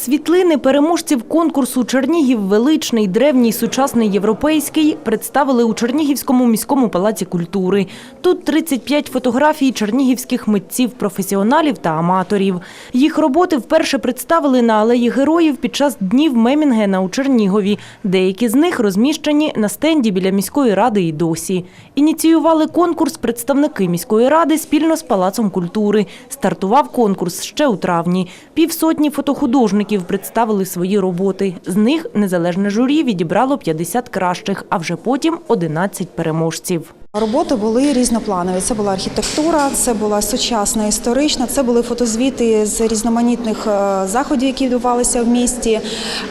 Світлини переможців конкурсу Чернігів величний, древній, сучасний європейський представили у Чернігівському міському палаці культури. Тут 35 фотографій чернігівських митців, професіоналів та аматорів. Їх роботи вперше представили на алеї героїв під час днів Мемінгена у Чернігові. Деякі з них розміщені на стенді біля міської ради і досі. Ініціювали конкурс представники міської ради спільно з палацом культури. Стартував конкурс ще у травні. Півсотні фотохудожників представили свої роботи. З них незалежне журі відібрало 50 кращих, а вже потім 11 переможців. Роботи були різнопланові. Це була архітектура, це була сучасна історична, це були фотозвіти з різноманітних е, заходів, які відбувалися в місті.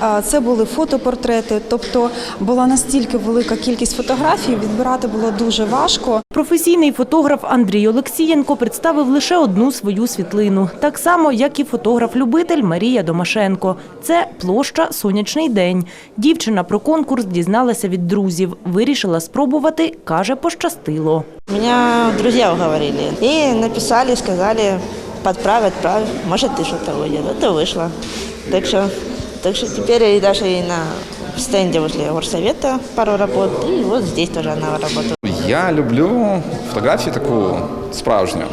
е, Це були фотопортрети. Тобто була настільки велика кількість фотографій, відбирати було дуже важко. Професійний фотограф Андрій Олексієнко представив лише одну свою світлину, так само, як і фотограф-любитель Марія Домашенко. Це площа Сонячний день. Дівчина про конкурс дізналася від друзів. Вирішила спробувати, каже, пощастило Меня друзья уговорили. И написали, сказали, подправь, отправь. Может, ты что-то выйдет. Это вышло. Так что, так что теперь и даже и на стенде возле горсовета пару работ. И вот здесь тоже она работает. Я люблю фотографію таку справжню.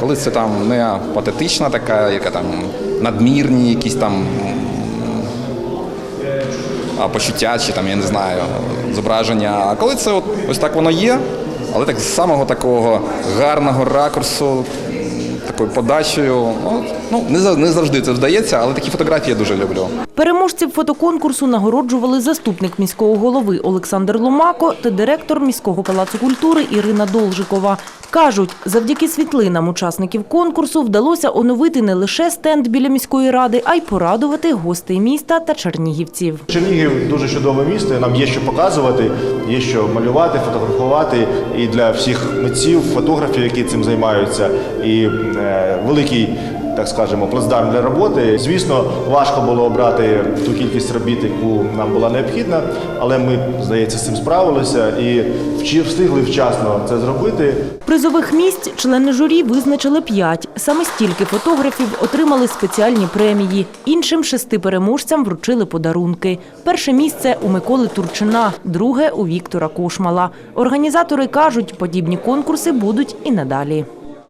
Коли це там не патетична така, яка там надмірні якісь там м, а, почуття чи там, я не знаю, зображення. А коли це от, ось так воно є, але так з самого такого гарного ракурсу, такою подачею. Ну, ну не, не завжди це вдається, але такі фотографії я дуже люблю. Переможців фотоконкурсу нагороджували заступник міського голови Олександр Ломако та директор міського палацу культури Ірина Должикова. Кажуть, завдяки світлинам учасників конкурсу вдалося оновити не лише стенд біля міської ради, а й порадувати гостей міста та чернігівців. Чернігів дуже чудове місто. Нам є що показувати, є що малювати, фотографувати. І для всіх митців, фотографів, які цим займаються, і е, великий, так скажемо, плацдарм для роботи. Звісно, важко було обрати ту кількість робіт, яку нам була необхідна, але ми, здається, з цим справилися і встигли вчасно це зробити. Призових місць члени журі визначили п'ять. Саме стільки фотографів отримали спеціальні премії. Іншим шести переможцям вручили подарунки. Перше місце у Миколи Турчина, друге у Віктора Кошмала. Організатори кажуть, подібні конкурси будуть і надалі.